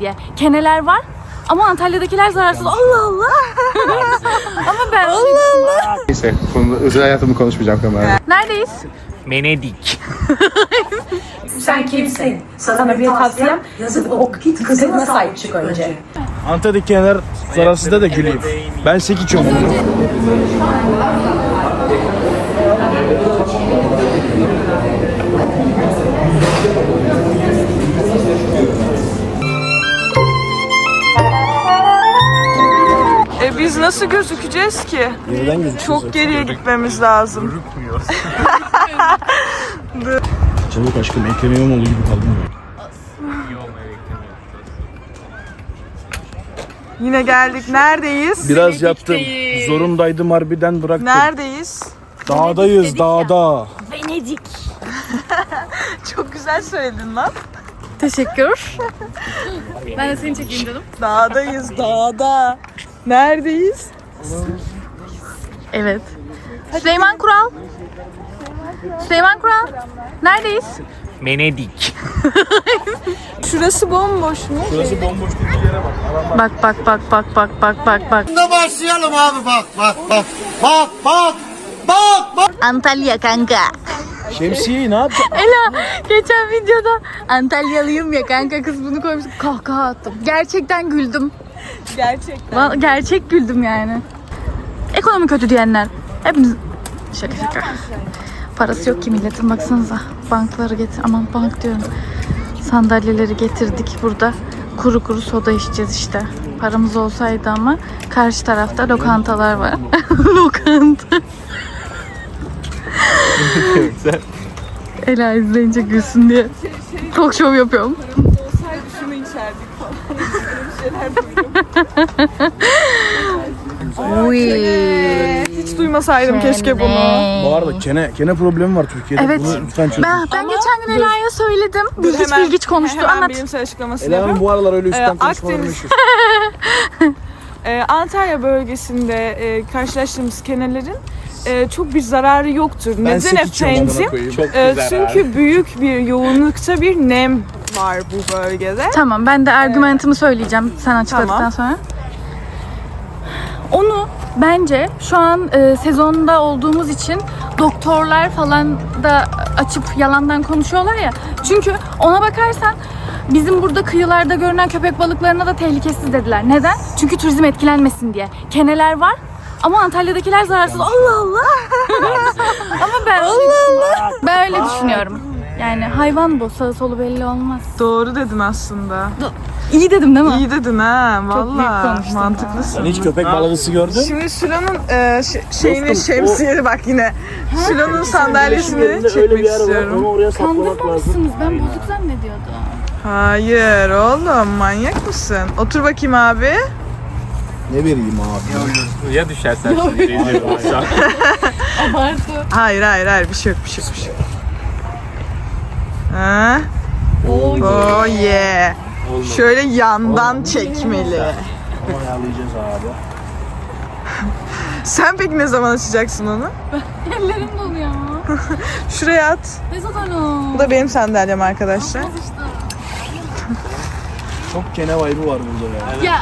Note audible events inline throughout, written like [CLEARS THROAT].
diye. Keneler var ama Antalya'dakiler zararsız. Allah Allah. ama ben Allah Allah. Neyse, konuda özel hayatımı konuşmayacağım kamerada. Neredeyiz? Menedik. [LAUGHS] Sen kimsin? Sana bir tavsiyem yazıp oku git kızına sahip çık önce. Antalya'dakiler zararsız da da güleyim. Ben sek biz nasıl gözükeceğiz ki? Nereden gözüküyor? Çok geriye gitmemiz lazım. Çabuk aşkım Ekrem İmamoğlu gibi kaldım. Yine geldik. Neredeyiz? Biraz yaptım. Zorundaydım harbiden bıraktım. Neredeyiz? Dağdayız dağda. Venedik. [LAUGHS] Çok güzel söyledin lan. Teşekkür. ben de seni çekeyim canım. Dağdayız, dağda. Neredeyiz? Evet. Süleyman Kural. Süleyman Kural. Neredeyiz? Menedik. [LAUGHS] Şurası bomboş mu? Burası bomboş bir yere bak. Bak bak bak bak bak bak bak bak. başlayalım abi bak bak bak. Bak bak. Bak bak. Antalya kanka. Şemsiyeyi ne yapacağım? [LAUGHS] Ela geçen videoda Antalyalıyım ya kanka kız bunu koymuş. Kahkaha attım. Gerçekten güldüm. Gerçekten. Va- Gerçek güldüm yani. Ekonomi kötü diyenler. Hepimiz şaka şaka. Parası yok ki milletin baksanıza. Bankları getir. Aman bank diyorum. Sandalyeleri getirdik burada. Kuru kuru soda içeceğiz işte. Paramız olsaydı ama karşı tarafta lokantalar var. [LAUGHS] Lokanta. [LAUGHS] Ela izleyince gülsün diye. Talk show yapıyorum. Şunu içerdik falan. [LAUGHS] Hiç duymasaydım keşke bunu. Bu arada kene, kene problemi var Türkiye'de. Evet. Bunu lütfen çözün. Ben, ben geçen gün Ela'ya söyledim. Bilgiç Hemen- bilgiç konuştu. Hemen Anlat. bilimsel açıklamasını yapayım. bu aralar öyle üstten Ee, konuşmaları Akdeniz- meşhur. Ee, [LAUGHS] Antalya bölgesinde e, karşılaştığımız kenelerin e, çok bir zararı yoktur. Ben Neden sek içiyorum amına efendim? koyayım. Çok Ee, güzel çünkü büyük bir yoğunlukta bir nem var bu bölgede. Tamam ben de argümanımı söyleyeceğim sen açıkladıktan Tamam. sonra. Onu bence şu an e, sezonda olduğumuz için doktorlar falan da açıp yalandan konuşuyorlar ya. Çünkü ona bakarsan bizim burada kıyılarda görünen köpek balıklarına da tehlikesiz dediler. Neden? Çünkü turizm etkilenmesin diye. Keneler var ama Antalya'dakiler zararsız. Allah Allah. [LAUGHS] ama ben Allah Allah. Ben öyle düşünüyorum. Yani hayvan bu sağı solu belli olmaz. Doğru dedin aslında. İyi dedim değil mi? İyi dedin ha büyük valla konuştum mantıklısın. Sen hiç köpek balığı gördün? Şimdi Süla'nın e, ş- şeyini Dostum, şemsiyeli bak yine. Süla'nın sandalyesini çekmek istiyorum. oraya saklamak lazım. Kandırmamışsınız. Ben bozuk zannediyordum. Hayır oğlum manyak mısın? Otur bakayım abi. Ne vereyim abi? Ya düşersen [LAUGHS] şimdi rezil. Abartı. Hayır hayır hayır bir şey yok bir şey yok. Bir şey yok. Ha? Oo, Oh yeah. Şöyle yandan çekmeli. Ayarlayacağız abi. [LAUGHS] Sen peki ne zaman açacaksın onu? ellerim donuyor. [LAUGHS] Şuraya at. Ne zaman o? Bu da benim sandalyem arkadaşlar. Çok kene vibe'ı var burada ya. Ya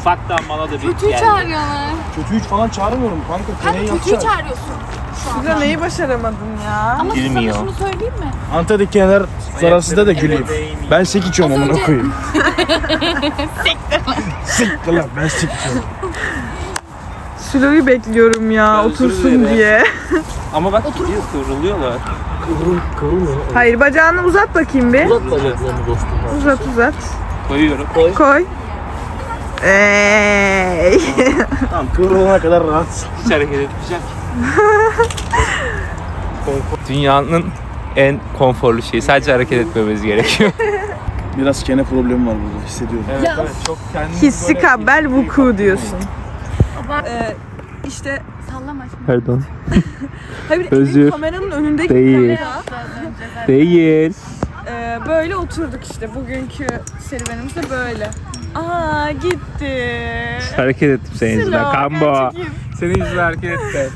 Ufaktan bana da bir kötüyü geldi. çağırıyorlar. Kötü hiç falan çağırmıyorum kanka. Kanka Keneyi kötüyü yapacağız. çağırıyorsun. Şurada neyi başaramadın ya? Ama Girmiyor. sana şunu söyleyeyim mi? Antalya'dakiler zararsız da da güleyim. Ben sek içiyorum amına koyayım. [LAUGHS] Siktir lan ben sek içiyorum. Süla'yı bekliyorum ya Ben otursun diye. Ama bak gidiyor kıvrılıyorlar. Kıvrıl kıvrıl Hayır bacağını uzat bakayım bir. Uzat bacaklarını dostum. Uzat uzat. Koyuyorum. Koy. Ey. Tamam kıvrılana kadar rahat. Hiç hareket etmeyeceğim. [LAUGHS] Dünyanın en konforlu şeyi. Sadece hareket etmemiz gerekiyor. [LAUGHS] Biraz kene problemi var burada hissediyorum. evet, evet, çok kendini Hissi kabel vuku diyorsun. Ee, işte Sallama şimdi. Pardon. [LAUGHS] hayır Özür. kameranın önündeki Değil. kamera. Değil. Ee, böyle oturduk işte. Bugünkü serüvenimiz de böyle. Aa gitti. Hareket ettim senin yüzünden. Kambo. Senin yüzünden hareket ettim.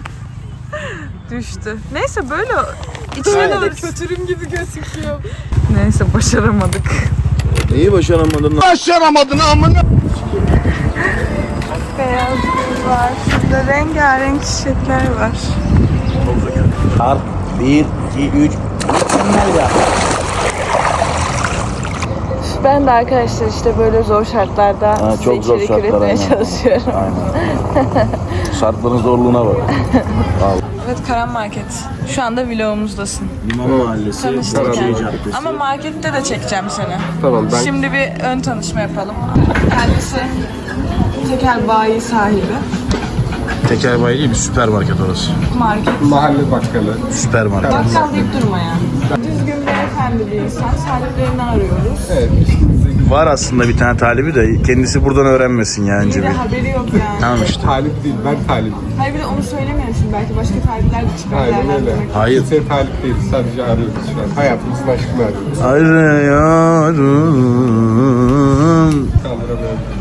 Düştü. Neyse böyle içine de kötürüm gibi gözüküyor. Neyse başaramadık. Neyi başaramadın? Başaramadın amına. Beyaz gül var. Şurada rengarenk çiçekler var. Harp 1, 2, 3. Ben de arkadaşlar işte böyle zor şartlarda Ha, size çok zor içerik şartlar, üretmeye aynen. çalışıyorum. Aynen. [LAUGHS] Şartların zorluğuna bak. Evet Karan Market. Şu anda vlogumuzdasın. Liman Mahallesi, Tanıştık yani. Caddesi. Ama markette de çekeceğim seni. Tamam ben Şimdi bir ön tanışma yapalım. Kendisi tekel bayi sahibi. Tekel bayi değil bir süpermarket orası. Market. mahalle bakkalı. Süpermarket. Bakkal deyip durma ya. Düzgün beyefendi bir insan. Sahiplerinden arıyoruz. Evet. Var aslında bir tane talibi de kendisi buradan öğrenmesin ya önce Bir de haberi yok yani. Tamam işte. Talip değil ben talibim. Hayır bir de onu söylemiyorum şimdi. Belki başka tarihler de çıkar. Aynen öyle. değerlendirmek. Hayır. Kimseye talip değil sadece arıyoruz şu an. Hayatımızın aşkını arıyoruz. Arıyorum. Kaldıramıyorum.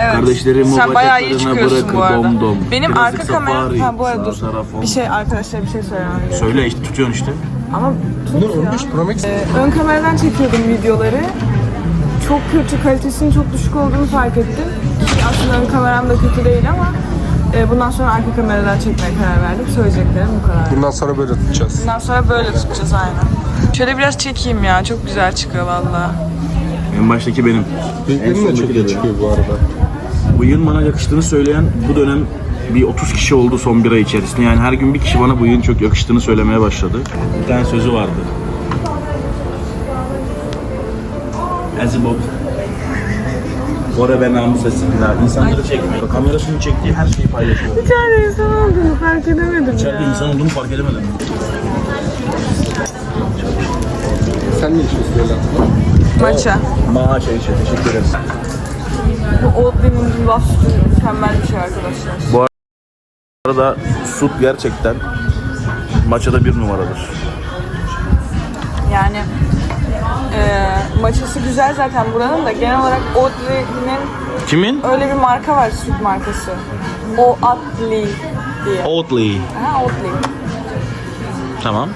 Evet. Kardeşlerim Sen bayağı iyi bacaklarına çıkıyorsun bırakın bu arada. dom dom. Benim Birazcık arka kamera... safari, Ha bu arada dur. sağ taraf Bir şey arkadaşlar bir şey söylemem gerekiyor. Söyle işte tutuyorsun işte. Ama tut ya. 15 Pro Max Ee, ön kameradan çekiyordum videoları. Çok kötü, kalitesinin çok düşük olduğunu fark ettim. Ki aslında ön kameram da kötü değil ama e, bundan sonra arka kameradan çekmeye karar verdim. Söyleyeceklerim bu kadar. Bundan sonra böyle tutacağız. Bundan sonra böyle tutacağız aynen. Şöyle biraz çekeyim ya. Çok güzel çıkıyor valla. En baştaki benim. Benim de çok iyi de çıkıyor bu arada. Bıyığın bana yakıştığını söyleyen bu dönem bir 30 kişi oldu son bir ay içerisinde. Yani her gün bir kişi bana bıyığın çok yakıştığını söylemeye başladı. Bir tane sözü vardı. Ezbob. Ora ben namus etsinler. İnsanları çekmiyor. Kamerasını çektiği her şeyi paylaşıyor. Bir tane insan olduğunu fark edemedim İçeride insan olduğunu fark edemedim. Sen ne içiyorsun Leyla? Maça. Şey şey teşekkür ederiz. Bu Oatly'nin lafı mükemmel bir şey arkadaşlar. Bu arada süt gerçekten maçada bir numaradır. Yani eee maçası güzel zaten buranın da genel olarak Oatly'nin Kimin? öyle bir marka var süt markası. O Atli diye. Oatly. Ha Oatly. Tamam.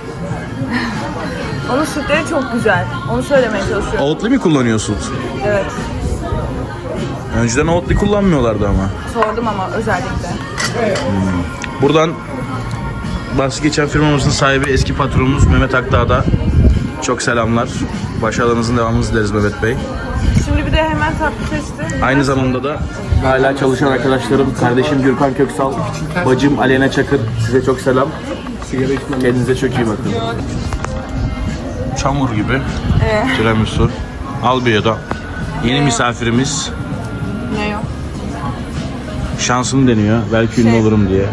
Onun sütleri çok güzel. Onu söylemeye çalışıyorum. Oatly mi kullanıyorsun? Evet. Önceden Oatly kullanmıyorlardı ama. Sordum ama özellikle. Buradan bahsi geçen firmamızın sahibi eski patronumuz Mehmet Akdağ'da çok selamlar. Başarılarınızın devamını dileriz Mehmet Bey. Şimdi bir de hemen tatlı testi. Aynı zamanda da hala çalışan arkadaşlarım, kardeşim Gürkan Köksal, bacım Alena Çakır size çok selam. Kendinize çok iyi bakın. Çamur gibi. Tiramisu. Albio'da. Yeni misafirimiz. Şansım deniyor. Belki ünlü Şey. olurum diye.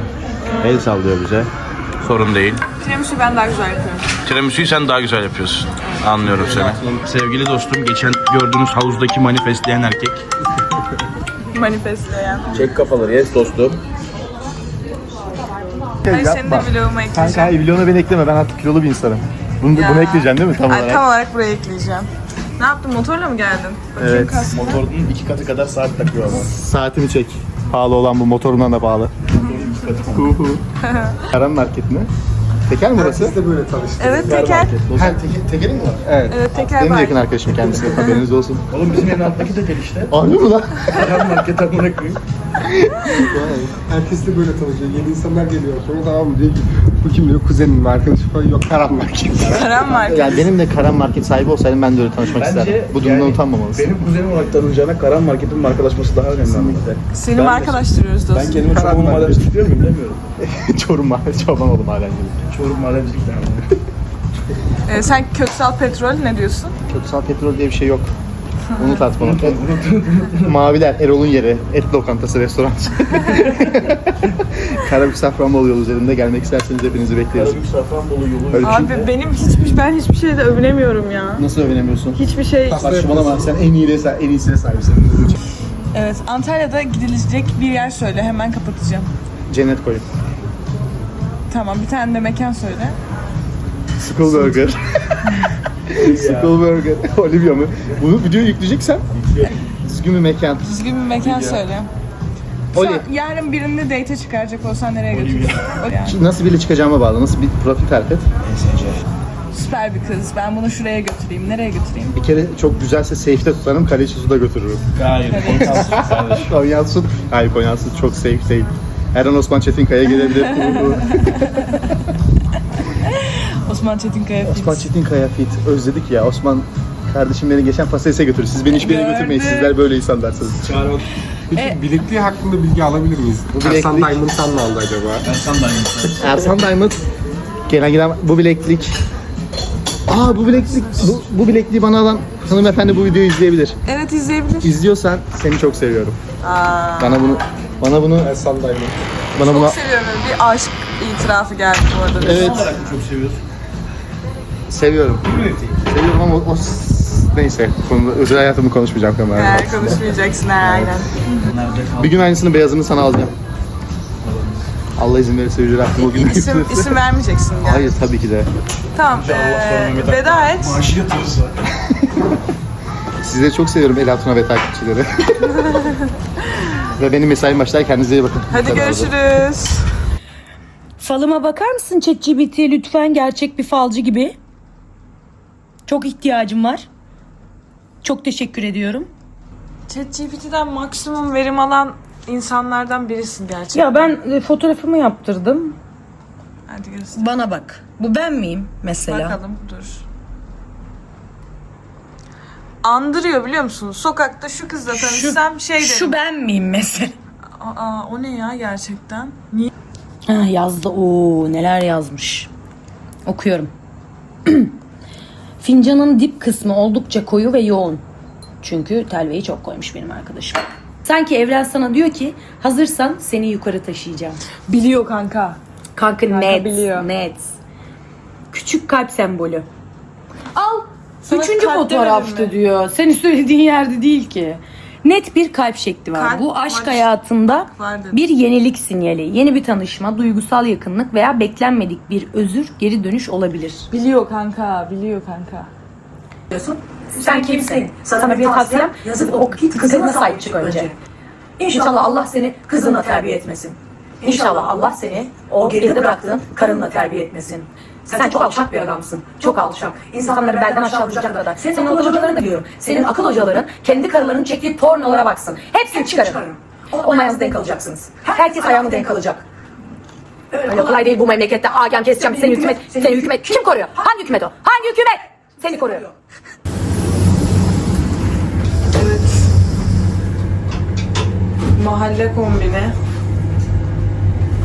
El sallıyor bize. Sorun değil. Tiramisu ben daha güzel yapıyorum. Tiramisu'yu sen daha güzel yapıyorsun. Anlıyorum seni. Sevgili dostum, geçen gördüğünüz havuzdaki manifestleyen erkek. Manifestleyen. Çek kafaları, yes dostum. Ben senin de vloguma ekleyeceğim. Kanka vloguna beni ekleme ben artık kilolu bir insanım. Bunu, Ya. bunu ekleyeceksin değil mi tam Ay, olarak? tam olarak buraya ekleyeceğim. Ne yaptın? Motorla mı geldin? Bakayım Evet. kaskına. Motorun iki katı kadar saat takıyor ama. [LAUGHS] Saatimi çek. Pahalı olan bu motorumdan da pahalı. Karan market mi? Teker mi burası? Biz de böyle tanıştık. Evet teker. Ha, teke, tekerin mi var? Evet. Evet teker Benim de yakın arkadaşım kendisi. Haberiniz olsun. Oğlum bizim evin altındaki tekel işte. Harbi mi lan? Karan market amına koyayım. Herkes de böyle tanışıyor. Yeni insanlar geliyor. Sonra tamam mı diyor ki bu kim diyor kuzenim mi arkadaşı falan yok karan market. [LAUGHS] Karan market. Yani benim de Karan market sahibi olsaydım ben de öyle tanışmak isterdim. Bu durumdan utanmamalısın. Benim kuzenim olarak tanınacağına Karan marketin markalaşması daha önemli anlamda. Seni mi arkadaştırıyoruz Ben dostum? kendime çoban madencilik diyor muyum demiyorum. [LAUGHS] Çorum mahallesi çoban oğlum halen. Çorum madencilik derdim. Ee, sen Köksal Petrol ne diyorsun? Köksal petrol diye bir şey yok. Unut artık onu. Maviler, Erol'un yeri. Et lokantası, restoran. [LAUGHS] Karabük Safranbolu yolu üzerinde gelmek isterseniz hepinizi bekleriz. Karabük Safranbolu yolu. Ölçü. Abi benim hiçbir ben hiçbir şeyde övünemiyorum ya. Nasıl övünemiyorsun? Hiçbir şey. Saçmalama sen en iyi en iyisine sahipsin. Evet Antalya'da gidilecek bir yer söyle hemen kapatacağım. Cennet koyu. Tamam bir tane de mekan söyle. Skull Burger. [LAUGHS] [LAUGHS] Skull Burger. Olivia mı? Bunu videoya yükleyeceksen düzgün bir mekan. Düzgün bir mekan söyle. Oli. An yarın birini date çıkaracak olsan nereye götürürsün? Yani. Nasıl biri çıkacağıma bağlı. Nasıl bir profil tarif et. Süper bir kız. Ben bunu şuraya götüreyim. Nereye götüreyim? Bir kere çok güzelse safe'de tutarım, kaleci suda götürürüm. Hayır. [LAUGHS] kardeşim. Konya Su, hayır Konya Su çok safe değil. Her an Osman Çetinkaya gelebilir. [LAUGHS] Osman Çetinkaya Osman Çetinkaya fit. Özledik ya. Osman kardeşim beni geçen Paselis'e götürür. Siz beni hiçbir yere götürmeyin. Sizler böyle insanlarsınız. Peki bilekliği hakkında bilgi alabilir miyiz? Bu Ersan bileklik- Diamond'dan mı aldı acaba? Ersan Diamond. Gelen giden bu bileklik. Aa bu bileklik, bu, bu bilekliği bana alan hanımefendi bu videoyu izleyebilir. Evet izleyebilir. İzliyorsan seni çok seviyorum. Bana bunu, bana bunu, Ersan Diamond. bana bunu, Çok seviyorum. Bir aşk itirafı geldi bu arada. evet Çok seviyoruz. Seviyorum. Seviyorum ama o, o neyse konuda özel hayatımı konuşmayacağım kamerada. Eğer konuşmayacaksın aynen. Bir gün aynısını beyazını sana alacağım. Allah izin verirse Yücel Hakkı bugün İsim, isim vermeyeceksin yani. Hayır tabii ki de. Tamam. Ee, veda et. Maaşı yatırırsa. [LAUGHS] Sizleri çok seviyorum Ela Tuna ve takipçileri. [LAUGHS] ve benim mesaim başlar. Kendinize iyi bakın. Hadi Tabii görüşürüz. Falıma bakar mısın ChatGPT lütfen gerçek bir falcı gibi? Çok ihtiyacım var. Çok teşekkür ediyorum. ChatGPT'den maksimum verim alan insanlardan birisin gerçekten. Ya ben e, fotoğrafımı yaptırdım. Hadi göster. Bana bak. Bu ben miyim mesela? Bakalım dur. Andırıyor biliyor musun? Sokakta şu kızla tanışsam şey derim. Şu ben miyim mesela? Aa, o ne ya gerçekten? Niye? Ha, yazdı. Oo neler yazmış. Okuyorum. [CLEARS THROAT] Fincanın dip kısmı oldukça koyu ve yoğun. Çünkü telveyi çok koymuş benim arkadaşım. Sanki evren sana diyor ki hazırsan seni yukarı taşıyacağım. Biliyor kanka. Kanka net, biliyor. net. Küçük kalp sembolü. Al. Sana Üçüncü mi? diyor. Senin söylediğin yerde değil ki. Net bir kalp şekli var. Kalp Bu aşk var. hayatında bir yenilik sinyali, yeni bir tanışma, duygusal yakınlık veya beklenmedik bir özür, geri dönüş olabilir. Biliyor kanka, biliyor kanka. Sen kimsin? Sana bir tavsiyem yazıp o kızına sahip çık önce. İnşallah Allah seni kızınla terbiye etmesin. İnşallah Allah seni o geride bıraktığın karınla terbiye etmesin. Sen çok alçak bir adamsın. Çok alçak. İnsanları belden aşağı vuracak kadar. Senin akıl hocalarını da biliyorum. Senin akıl hocaların kendi karılarının çektiği pornolara baksın. Hepsini çıkarın. Olmayanızı denk alacaksınız. Herkes ayağını denk alacak. Öyle kolay değil bu memlekette. Agam keseceğim. Seni hükümet, seni hükümet kim koruyor? Hangi hükümet o? Hangi hükümet? Seni koruyor. Evet. Mahalle kombini.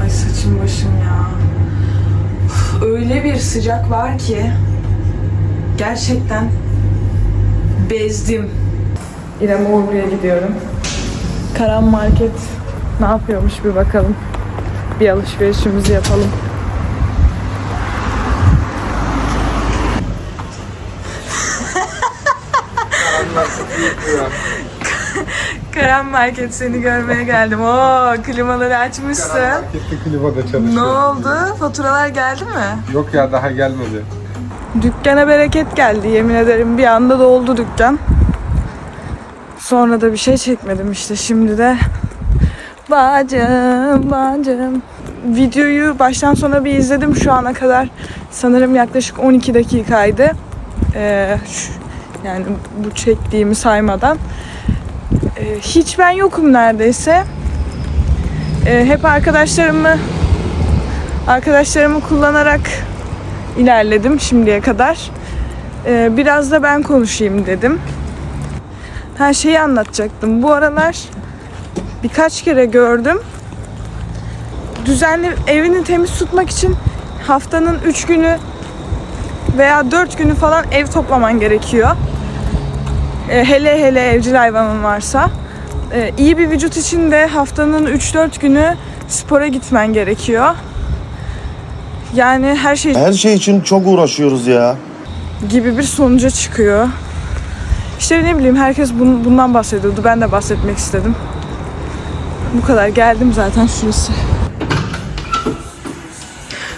Ay saçım başım ya. Üf, Öyle bir sıcak var ki gerçekten bezdim. İrem Uğurlu'ya gidiyorum. Karan Market ne yapıyormuş bir bakalım. Bir alışverişimizi yapalım. Karan Market seni görmeye geldim. Oo klimaları açmışsın. Markette klima da Ne çalışıyor. oldu? Faturalar geldi mi? Yok ya daha gelmedi. Dükkana bereket geldi yemin ederim. Bir anda doldu dükkan. Sonra da bir şey çekmedim işte şimdi de. Bacım, bacım. Videoyu baştan sona bir izledim şu ana kadar. Sanırım yaklaşık 12 dakikaydı. Ee, şu- yani bu çektiğimi saymadan. Ee, hiç ben yokum neredeyse. Ee, hep arkadaşlarımı arkadaşlarımı kullanarak ilerledim şimdiye kadar. Ee, biraz da ben konuşayım dedim. Her şeyi anlatacaktım. Bu aralar birkaç kere gördüm. Düzenli evini temiz tutmak için haftanın 3 günü veya 4 günü falan ev toplaman gerekiyor. Ee, hele hele evcil hayvanın varsa. Ee, iyi bir vücut için de haftanın 3-4 günü spora gitmen gerekiyor. Yani her şey Her şey için çok uğraşıyoruz ya. gibi bir sonuca çıkıyor. İşte ne bileyim herkes bun- bundan bahsediyordu. Ben de bahsetmek istedim. Bu kadar. Geldim zaten şurası.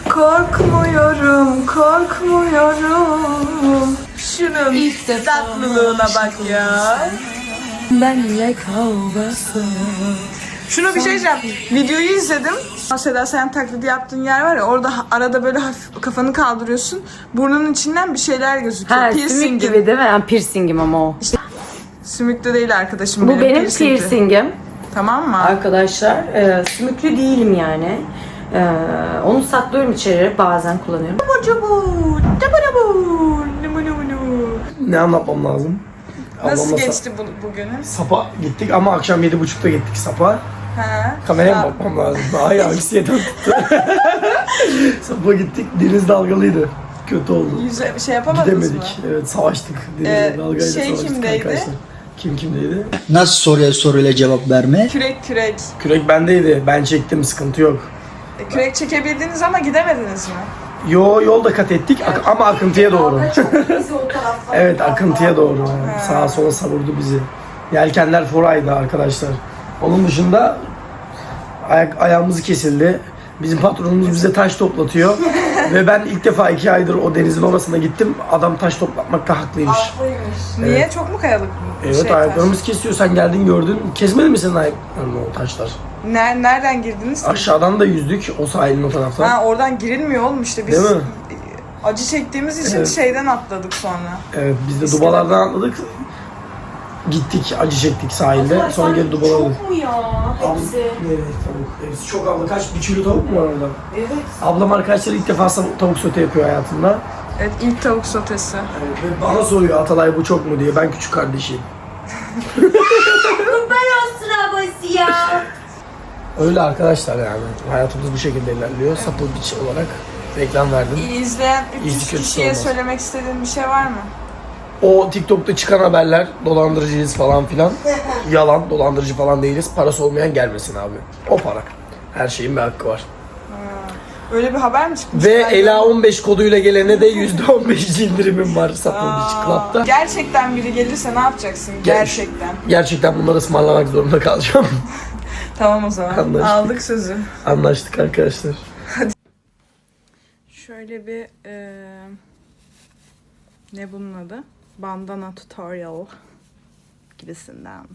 Korkmuyorum, korkmuyorum. Şunun tatlılığına bak ya. Benle kavgası Şunu bir şey diyeceğim. Videoyu izledim. Seda Sayan taklidi yaptığın yer var ya orada ha- arada böyle hafif kafanı kaldırıyorsun. Burnunun içinden bir şeyler gözüküyor. Ha, sümük Piercing'in. gibi değil mi? Yani piercingim ama o. Sümüklü değil arkadaşım Bu benim piercingli. piercingim. Tamam mı? Arkadaşlar e, sümüklü değilim yani. E, onu saklıyorum içeri bazen kullanıyorum. Ne anlatmam lazım? Nasıl Ablamla geçti bu, bugünün? Sapa gittik ama akşam 7.30'da gittik Sapa. Ha? Kameraya mı bakmam lazım? Ay anksiyeten tuttu. Sapa gittik deniz dalgalıydı. Kötü oldu. Yüze şey yapamadınız Gidemedik. mı? Evet savaştık. Denizle Ee, dalgayla şey savaştık kimdeydi? arkadaşlar. Kim kimdeydi? Nasıl soruya soruyla cevap verme? Kürek kürek. Kürek bendeydi. Ben çektim sıkıntı yok. E, kürek çekebildiniz ama gidemediniz mi? Yo yolda kat ettik ak- ama akıntıya doğru. [LAUGHS] evet akıntıya doğru. Sağa sola savurdu bizi. Yelkenler foraydı arkadaşlar. Onun dışında ayak ayağımız kesildi. Bizim patronumuz bize taş toplatıyor. [LAUGHS] Ve ben ilk defa iki aydır o denizin orasına gittim. Adam taş toplatmakta haklıymış. Niye? Çok mu kayalık mı? Evet Şey, ayaklarımız kesiyor. Sen geldin gördün. Kesmedi mi senin ayaklarını o taşlar? Ner- nereden girdiniz? Aşağıdan da yüzdük o sahilin o taraftan. Ha oradan girilmiyor oğlum işte biz Değil mi? acı çektiğimiz için Evet. şeyden atladık sonra. Evet biz de dubalardan atladık. Gittik acı çektik sahilde. Sonra geri dubalara Çok mu ya hepsi? Evet tavuk. Hepsi çok abla. Kaç bir kilo tavuk mu var orada? Evet. Ablam arkadaşlar ilk defa sa- tavuk sote yapıyor hayatında. Evet ilk tavuk sotesi. Evet, ve bana soruyor Atalay bu çok mu diye. Ben küçük kardeşiyim. [LAUGHS] Öyle arkadaşlar yani. Hayatımız bu şekilde ilerliyor. Sapıl biç olarak reklam verdim. İzleyen İyisi 300 kötüsü kişiye olmaz. söylemek istediğin bir şey var mı? O TikTok'ta çıkan haberler dolandırıcıyız falan filan. [LAUGHS] Yalan, dolandırıcı falan değiliz. Parası olmayan gelmesin abi. O para. Her şeyin bir hakkı var. Öyle bir haber mi çıkmış? Ve Ela 15 koduyla gelene de %15 indirimim var Beach Club'da. Gerçekten biri gelirse ne yapacaksın? Gerçekten. Gerçekten bunları ısmarlamak zorunda kalacağım. [LAUGHS] Tamam o zaman. Anlaştık. Aldık sözü. Anlaştık arkadaşlar. [LAUGHS] Şöyle bir eee, ne bunun adı? Bandana tutorial gibisinden.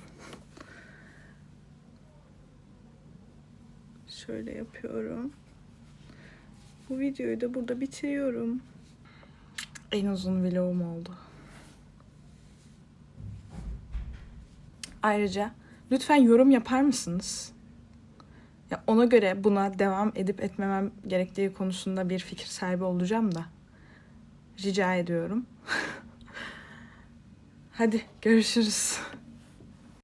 Şöyle yapıyorum. Bu videoyu da burada bitiriyorum. En uzun vlogum oldu. Ayrıca lütfen yorum yapar mısınız? Ya ona göre buna devam edip etmemem gerektiği konusunda bir fikir sahibi olacağım da. Rica ediyorum. [LAUGHS] Hadi görüşürüz.